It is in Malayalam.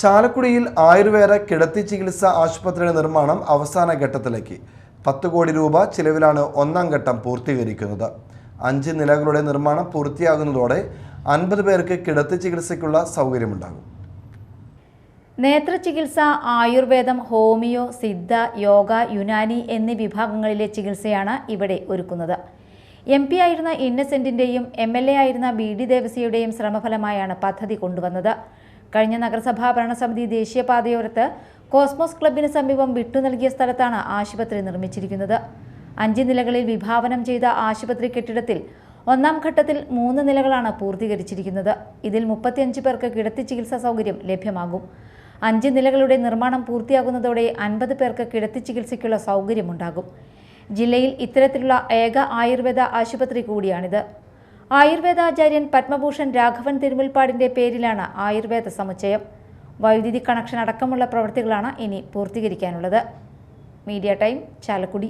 ചാലക്കുടിയിൽ ആയുർവേദ കിടത്തി ചികിത്സ ആശുപത്രിയുടെ നിർമ്മാണം അവസാന ഘട്ടത്തിലേക്ക്. പത്ത് കോടി രൂപ ചിലവിലാണ് ഒന്നാം ഘട്ടം പൂർത്തീകരിക്കുന്നത്. അഞ്ച് നിലകളുടെ നിർമ്മാണം പൂർത്തിയാകുന്നതോടെ അൻപത് പേർക്ക് കിടത്തി ചികിത്സയ്ക്കുള്ള സൗകര്യമുണ്ടാകും. നേത്ര ചികിത്സ ആയുർവേദം ഹോമിയോ സിദ്ധ യോഗ യുനാനി എന്നീ വിഭാഗങ്ങളിലെ ചികിത്സയാണ് ഇവിടെ ഒരുക്കുന്നത്. എം പി ആയിരുന്ന ഇന്നസെന്റിന്റെയും എം എൽ എ ആയിരുന്ന ബി ഡി ദേവസിയുടെയും ശ്രമഫലമായാണ് പദ്ധതി കൊണ്ടുവന്നത്. കഴിഞ്ഞ നഗരസഭാ ഭരണസമിതി ദേശീയപാതയോരത്ത് കോസ്മോസ് ക്ലബിന് സമീപം വിട്ടു നൽകിയ സ്ഥലത്താണ് ആശുപത്രി നിർമ്മിച്ചിരിക്കുന്നത്. അഞ്ച് നിലകളിൽ വിഭാവനം ചെയ്ത ആശുപത്രി കെട്ടിടത്തിൽ ഒന്നാം ഘട്ടത്തിൽ മൂന്ന് നിലകളാണ് പൂർത്തീകരിച്ചിരിക്കുന്നത്. ഇതിൽ മുപ്പത്തിയഞ്ച് പേർക്ക് കിടത്തി ചികിത്സാ സൗകര്യം ലഭ്യമാകും. അഞ്ച് നിലകളുടെ നിർമ്മാണം പൂർത്തിയാകുന്നതോടെ അൻപത് പേർക്ക് കിടത്തി ചികിത്സയ്ക്കുള്ള സൗകര്യമുണ്ടാകും. ജില്ലയിൽ ഇത്തരത്തിലുള്ള ഏക ആയുർവേദ ആശുപത്രി കൂടിയാണിത്. ആയുർവേദാചാര്യൻ പത്മഭൂഷൺ രാഘവൻ തിരുമുൽപ്പാടിന്റെ പേരിലാണ് ആയുർവേദ സമുച്ചയം. വൈദ്യുതി കണക്ഷൻ അടക്കമുള്ള പ്രവൃത്തികളാണ് ഇനി പൂർത്തീകരിക്കാനുള്ളത്. Media time Chalakudy.